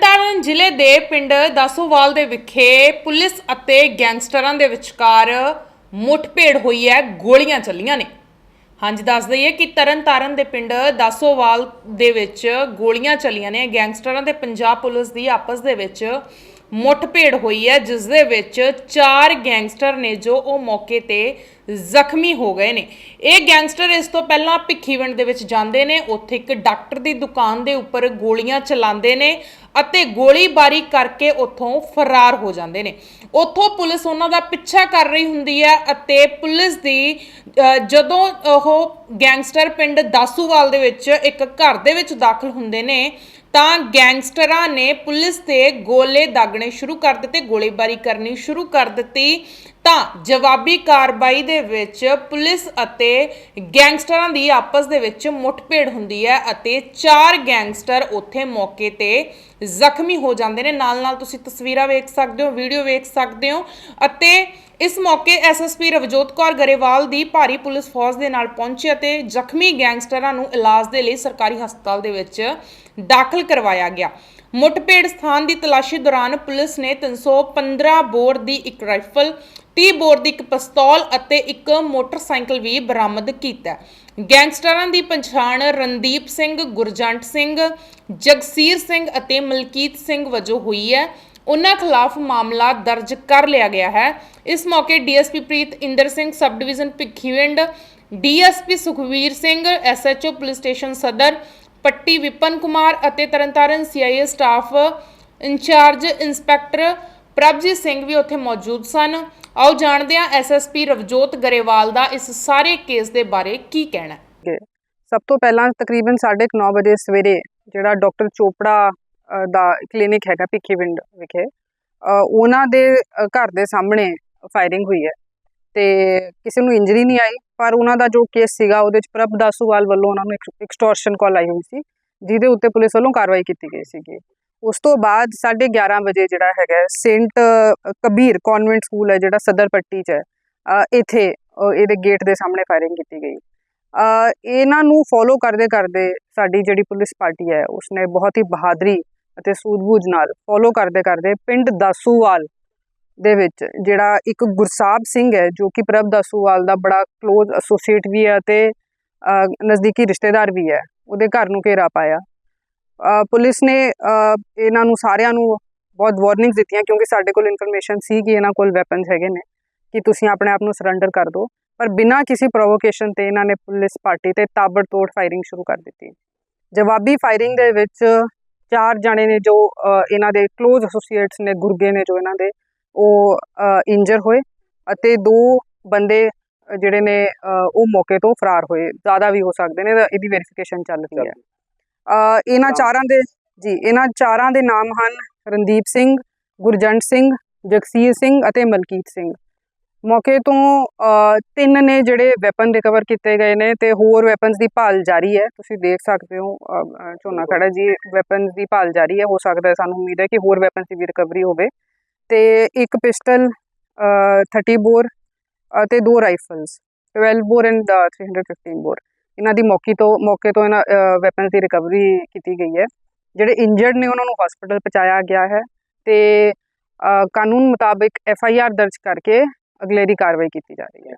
ਤਰਨਤਾਰਨ ਜ਼ਿਲ੍ਹੇ ਦੇ ਪਿੰਡ ਦਾਸੋਵਾਲ ਦੇ ਵਿਖੇ ਪੁਲਿਸ ਅਤੇ ਗੈਂਗਸਟਰਾਂ ਦੇ ਵਿਚਕਾਰ ਮੁੱਠਭੇੜ ਹੋਈ ਹੈ, ਗੋਲੀਆਂ ਚੱਲੀਆਂ ਨੇ। ਹਾਂਜੀ, ਦੱਸ ਦਈਏ ਕਿ ਤਰਨਤਾਰਨ ਦੇ ਪਿੰਡ ਦਾਸੋਵਾਲ ਦੇ ਵਿੱਚ ਗੋਲੀਆਂ ਚੱਲੀਆਂ ਨੇ। ਗੈਂਗਸਟਰਾਂ ਤੇ ਪੰਜਾਬ ਪੁਲਿਸ ਦੀ ਆਪਸ ਦੇ ਵਿੱਚ ਮੁੱਠਭੇੜ ਹੋਈ ਹੈ, ਜਿਸ ਦੇ ਵਿੱਚ ਚਾਰ ਗੈਂਗਸਟਰ ਨੇ ਜੋ ਉਹ ਮੌਕੇ ਤੇ ਜ਼ਖਮੀ ਹੋ ਗਏ ਨੇ। ਇਹ ਗੈਂਗਸਟਰ ਇਸ ਤੋਂ ਪਹਿਲਾਂ ਭਿੱਖੀਵਿੰਡ ਦੇ ਵਿੱਚ ਜਾਂਦੇ ਨੇ। ਉੱਥੇ ਇੱਕ ਡਾਕਟਰ ਦੀ ਦੁਕਾਨ ਦੇ ਉੱਪਰ ਗੋਲੀਆਂ ਚਲਾਉਂਦੇ ਨੇ। ਅਤੇ ਗੋਲੀਬਾਰੀ ਕਰਕੇ ਉੱਥੋਂ ਫਰਾਰ ਹੋ ਜਾਂਦੇ ਨੇ। ਉੱਥੋਂ ਪੁਲਿਸ ਉਹਨਾਂ ਦਾ ਪਿੱਛਾ ਕਰ ਰਹੀ ਹੁੰਦੀ ਹੈ ਅਤੇ ਪੁਲਿਸ ਦੀ ਜਦੋਂ ਉਹ ਗੈਂਗਸਟਰ ਪਿੰਡ ਦਾਸੂਵਾਲ ਦੇ ਵਿੱਚ ਇੱਕ ਘਰ ਦੇ ਵਿੱਚ ਦਾਖਲ ਹੁੰਦੇ ਨੇ, ਤਾਂ ਗੈਂਗਸਟਰਾਂ ਨੇ ਪੁਲਿਸ ਤੇ ਗੋਲੇ ਦਾਗਣੇ ਸ਼ੁਰੂ ਕਰ ਦਿੱਤੇ, ਗੋਲੀਬਾਰੀ ਕਰਨੀ ਸ਼ੁਰੂ ਕਰ ਦਿੱਤੀ ਤਾਂ ਜਵਾਬੀ ਕਾਰਵਾਈ ਦੇ ਵਿੱਚ ਪੁਲਿਸ ਅਤੇ ਗੈਂਗਸਟਰਾਂ ਦੀ ਆਪਸ ਦੇ ਵਿੱਚ ਮੁੱਠਭੇੜ ਹੁੰਦੀ ਹੈ ਅਤੇ ਚਾਰ ਗੈਂਗਸਟਰ ਉੱਥੇ ਮੌਕੇ ਤੇ ਜ਼ਖਮੀ ਹੋ ਜਾਂਦੇ ਨੇ। ਨਾਲ ਨਾਲ ਤੁਸੀਂ ਤਸਵੀਰਾਂ ਵੇਖ ਸਕਦੇ ਹੋ, ਵੀਡੀਓ ਵੇਖ ਸਕਦੇ ਹੋ ਅਤੇ ਇਸ ਮੌਕੇ ਐਸਐਸਪੀ ਰਵਜੋਤ ਕੌਰ ਗਰੇਵਾਲ ਦੀ ਭਾਰੀ ਪੁਲਿਸ ਫੌਜ ਦੇ ਨਾਲ ਪਹੁੰਚੀ ਅਤੇ ਜ਼ਖਮੀ ਗੈਂਗਸਟਰਾਂ ਨੂੰ ਇਲਾਜ ਦੇ ਲਈ ਸਰਕਾਰੀ ਹਸਪਤਾਲ ਦੇ ਵਿੱਚ ਦਾਖਲ ਕਰਵਾਇਆ ਗਿਆ। ਮੁੱਠਭੇੜ ਸਥਾਨ ਦੀ ਤਲਾਸ਼ੀ ਦੌਰਾਨ ਪੁਲਿਸ ਨੇ 315 ਬੋਰ ਦੀ ਇੱਕ ਰਾਈਫਲ ਟੀ ਬੋਰ ਦੀ ਇੱਕ ਪਿਸਤੌਲ ਅਤੇ ਇੱਕ ਮੋਟਰਸਾਈਕਲ ਵੀ ਬਰਾਮਦ ਕੀਤਾ। ਗੈਂਗਸਟਰਾਂ ਦੀ ਪਛਾਣ ਰਣਦੀਪ ਸਿੰਘ, ਗੁਰਜੰਟ ਸਿੰਘ, ਜਗਸੀਰ ਸਿੰਘ ਅਤੇ ਮਲਕੀਤ ਸਿੰਘ ਵਜੋਂ ਹੋਈ ਹੈ। ਉਹਨਾਂ ਖਿਲਾਫ ਮਾਮਲਾ ਦਰਜ ਕਰ ਲਿਆ ਗਿਆ ਹੈ। ਇਸ ਮੌਕੇ DSP Preet Inder Singh, sub division Bhikhiwind, DSP Sukhvir Singh, SHO police station Sadar, Patti Vipan Kumar ਅਤੇ Tarn Taran CIA staff incharge inspector Prabhjit Singh ਵੀ ਉੱਥੇ ਮੌਜੂਦ ਸਨ। ਆਓ ਜਾਣਦੇ ਹਾਂ ਐਸਐਸਪੀ ਰਵਜੋਤ ਗਰੇਵਾਲ ਦਾ ਇਸ ਸਾਰੇ ਕੇਸ ਦੇ ਬਾਰੇ ਕੀ ਕਹਿਣਾ ਹੈ। ਸਭ ਤੋਂ ਪਹਿਲਾਂ ਤਕਰੀਬਨ 9:30 ਵਜੇ ਸਵੇਰੇ ਜਿਹੜਾ ਡਾਕਟਰ ਚੋਪੜਾ ਅ, ਦਾ ਕਲੀਨਿਕ ਹੈਗਾ ਭਿੱਖੀਵਿੰਡ ਵਿਖੇ ਉਹਨਾਂ ਦੇ ਘਰ ਦੇ ਸਾਹਮਣੇ ਫਾਇਰਿੰਗ ਹੋਈ ਹੈ ਤੇ ਕਿਸੇ ਨੂੰ ਇੰਜਰੀ ਨਹੀਂ ਆਈ ਪਰ ਉਹਨਾਂ ਦਾ ਜੋ ਕੇਸ ਸੀਗਾ ਉਹਦੇ ਵਿੱਚ ਪ੍ਰਭ ਦਾਸੂਵਾਲ ਵੱਲੋਂ ਉਹਨਾਂ ਨੂੰ ਐਕਸਟੋਰਸ਼ਨ ਕਾਲ ਆਈ ਹੋਈ ਸੀ ਜਿਹਦੇ ਉੱਤੇ ਪੁਲਿਸ ਵੱਲੋਂ ਕਾਰਵਾਈ ਕੀਤੀ ਗਈ ਸੀਗੀ। ਉਸ ਤੋਂ ਬਾਅਦ 11:30 ਵਜੇ ਜਿਹੜਾ ਹੈਗਾ ਸੇਂਟ ਕਬੀਰ ਕਨਵੈਂਟ ਸਕੂਲ ਹੈ ਜਿਹੜਾ ਸਦਰ ਪੱਟੀ 'ਚ ਹੈ ਇੱਥੇ ਇਹਦੇ ਗੇਟ ਦੇ ਸਾਹਮਣੇ ਫਾਇਰਿੰਗ ਕੀਤੀ ਗਈ। ਇਹਨਾਂ ਨੂੰ ਫੋਲੋ ਕਰਦੇ ਕਰਦੇ ਸਾਡੀ ਜਿਹੜੀ ਪੁਲਿਸ ਪਾਰਟੀ ਹੈ, ਉਸਨੇ ਬਹੁਤ ਹੀ ਬਹਾਦਰੀ ਅਤੇ ਸੂਝ-ਬੂਝ ਨਾਲ ਫੋਲੋ ਕਰਦੇ ਕਰਦੇ ਪਿੰਡ ਦਾਸੂਵਾਲ ਦੇ ਵਿੱਚ ਜਿਹੜਾ ਇੱਕ ਗੁਰਸਾਹਿਬ ਸਿੰਘ ਹੈ, ਜੋ ਕਿ ਪ੍ਰਭ ਦਾਸੂਵਾਲ ਦਾ ਬੜਾ ক্লোਜ਼ ਐਸੋਸੀਏਟ ਵੀ ਹੈ ਅਤੇ ਨਜ਼ਦੀਕੀ ਰਿਸ਼ਤੇਦਾਰ ਵੀ ਹੈ, ਉਹਦੇ ਘਰ ਨੂੰ ਘੇਰਾ ਪਾਇਆ। ਪੁਲਿਸ ਨੇ ਇਹਨਾਂ ਨੂੰ ਸਾਰਿਆਂ ਨੂੰ ਬਹੁਤ ਵਾਰਨਿੰਗਸ ਦਿੱਤੀਆਂ ਕਿਉਂਕਿ ਸਾਡੇ ਕੋਲ ਇਨਫੋਰਮੇਸ਼ਨ ਸੀ ਕਿ ਇਹਨਾਂ ਕੋਲ ਵੈਪਨਸ ਹੈਗੇ ਨੇ, ਕਿ ਤੁਸੀਂ ਆਪਣੇ ਆਪ ਨੂੰ ਸਰੈਂਡਰ ਕਰ ਦਿਓ। ਪਰ ਬਿਨਾਂ ਕਿਸੇ ਪ੍ਰੋਵੋਕੇਸ਼ਨ ਤੇ ਇਹਨਾਂ ਨੇ ਪੁਲਿਸ ਪਾਰਟੀ ਤੇ ਤਾਬੜਤੋੜ ਫਾਇਰਿੰਗ ਸ਼ੁਰੂ ਕਰ ਦਿੱਤੀ। ਜਵਾਬੀ ਫਾਇਰਿੰਗ ਦੇ ਵਿੱਚ ਚਾਰ ਜਣੇ ਨੇ ਜੋ ਇਹਨਾਂ ਦੇ ক্লোਜ਼ ਐਸੋਸੀਏਟਸ ਨੇ, ਗੁਰਗੇ ਨੇ ਜੋ ਇਹਨਾਂ ਦੇ, ਉਹ ਇੰਜਰ ਹੋਏ ਅਤੇ ਦੋ ਬੰਦੇ ਜਿਹੜੇ ਨੇ ਉਹ ਮੌਕੇ ਤੋਂ ਫਰਾਰ ਹੋਏ। ਜ਼ਿਆਦਾ ਵੀ ਹੋ ਸਕਦੇ ਨੇ, ਇਹਦੀ ਵੈਰੀਫਿਕੇਸ਼ਨ ਚੱਲ ਰਹੀ ਹੈ। ਇਹਨਾਂ ਚਾਰਾਂ ਦੇ ਜੀ, ਇਹਨਾਂ ਚਾਰਾਂ ਦੇ ਨਾਮ ਹਨ ਰਣਦੀਪ ਸਿੰਘ, ਗੁਰਜੰਟ ਸਿੰਘ, ਜਗਸੀਰ ਸਿੰਘ ਅਤੇ ਮਲਕੀਤ ਸਿੰਘ। ਮੌਕੇ ਤੋਂ ਤਿੰਨ ਨੇ ਜਿਹੜੇ ਵੈਪਨ ਰਿਕਵਰ ਕੀਤੇ ਗਏ ਨੇ ਤੇ ਹੋਰ ਵੈਪਨਸ ਦੀ ਭਾਲ ਜਾਰੀ ਹੈ। ਤੁਸੀਂ ਦੇਖ ਸਕਦੇ ਹੋ ਝੋਨਾ ਖੜਾ ਜੀ ਵੈਪਨਸ ਦੀ ਭਾਲ ਜਾਰੀ ਹੈ। ਹੋ ਸਕਦਾ ਹੈ ਸਾਨੂੰ ਉਮੀਦ ਹੈ ਕਿ ਹੋਰ ਵੈਪਨਸ ਦੀ ਵੀ ਰਿਕਵਰੀ ਹੋਵੇ। ਤੇ ਇੱਕ ਪਿਸਟਲ 30 ਬੋਰ ਅਤੇ ਦੋ ਰਾਈਫਲਸ 12 ਬੋਰ ਐਂਡ 315 ਬੋਰ ਇਹਨਾਂ ਦੀ ਮੌਕੇ ਤੋਂ ਮੌਕੇ ਤੋਂ ਇਹਨਾਂ ਵੈਪਨਸ ਦੀ ਰਿਕਵਰੀ ਕੀਤੀ ਗਈ ਹੈ। ਜਿਹੜੇ ਇੰਜਰਡ ਨੇ ਉਹਨਾਂ ਨੂੰ ਹਸਪੀਟਲ ਪਹੁੰਚਾਇਆ ਗਿਆ ਹੈ ਤੇ ਕਾਨੂੰਨ ਮੁਤਾਬਿਕ ਐਫ ਆਈ ਆਰ ਦਰਜ ਕਰਕੇ ਅਗਲੇਰੀ ਕਾਰਵਾਈ ਕੀਤੀ ਜਾ ਰਹੀ ਹੈ।